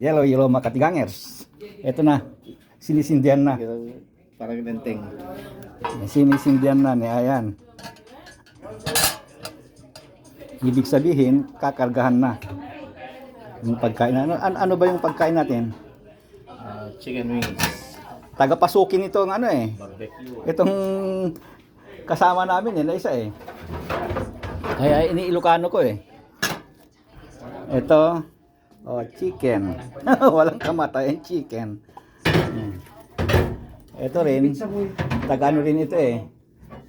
Yellow, yellow mga katigangers. Ito na, sinisindihan na. Parang nenteng. Sinisindihan na Ayan. Ibig sabihin, kakargahan na. Yung pagkain. Ano, ano, ano ba yung pagkain natin? Ah, chicken wings. Tagapasukin ito ang ano eh. Barbecue. Itong kasama namin eh, na isa eh. Kaya iniilokano ko eh. Ito, oh, chicken. Walang kamatayan chicken. Hmm. Ito rin, taga ano rin ito eh.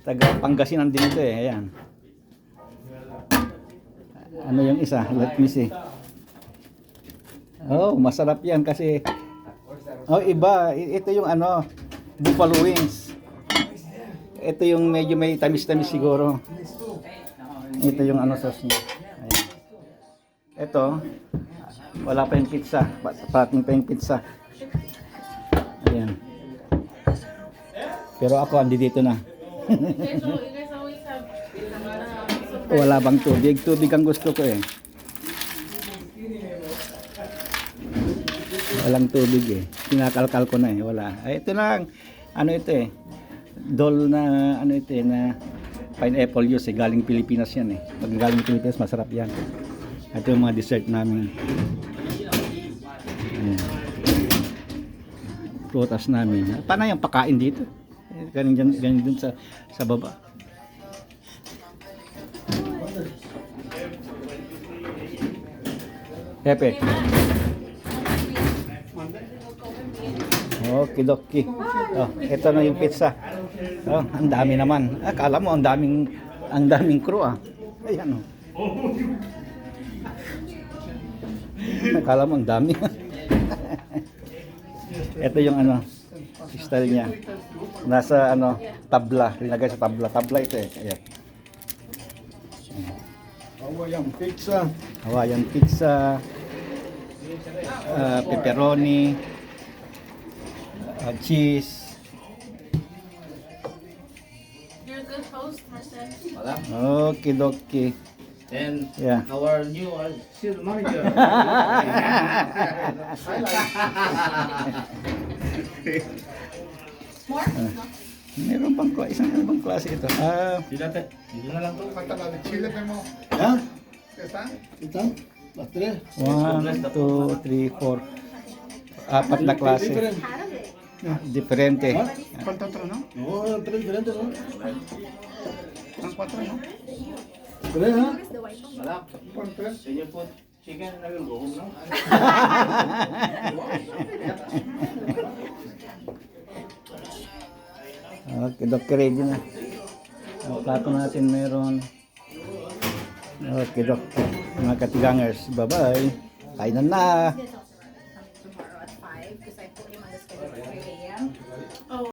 Taga Pangasinan din ito eh. Ayan. Ano yung isa? Let me see. Oh, masarap yan kasi Oh, iba. Ito yung ano, buffalo wings. Ito yung medyo may tamis-tamis siguro. Ito yung ano sauce niya. Ito, wala pa yung pizza. Pa- Parating pa yung pizza. Ayan. Pero ako, andi dito na. Wala bang tubig? Tubig ang gusto ko eh. Walang tubig eh. Kinakalkal ko na eh. Wala. Ay, ito lang. Ano ito eh. Dol na ano ito eh na pineapple juice eh. Galing Pilipinas yan eh. Pag galing Pilipinas masarap yan. Ito yung mga dessert namin. Ayan. Prutas namin. Paano yung pakain dito? Galing dyan, galing dun sa, sa baba. Pepe. Okay, doki. Oh, ito na yung pizza. Oh, ang dami naman. Akala mo ang daming ang daming crew ah. Ayan oh. Akala mo ang dami. ito yung ano, style niya. Nasa ano, tabla, linagay sa tabla. Tabla ito eh. Ayan. Hawaiian pizza. Hawaiian pizza, uh, pepperoni, uh, cheese. You're a good host, Marcel. Wala. Okay, doki. And Yeah. our new uh, sales manager. More? No. Meron bang klase, isang ano bang klase ito? Ah, Dito natin. Dito na lang to. ¿Ya? ¿Está? ¿Están? Las tres. one, two, three, four. Apat na klase. Diferente. Diferente. ¿Cuánto otro, no? No, eran tres diferentes, ¿no? Son cuatro, ¿no? Tres, ¿ah? Wala. Can you put chicken go home now? Okay, doki ready na. Ang plato natin meron. Okay, doki. Mga katigangers, bye-bye. Kainan na.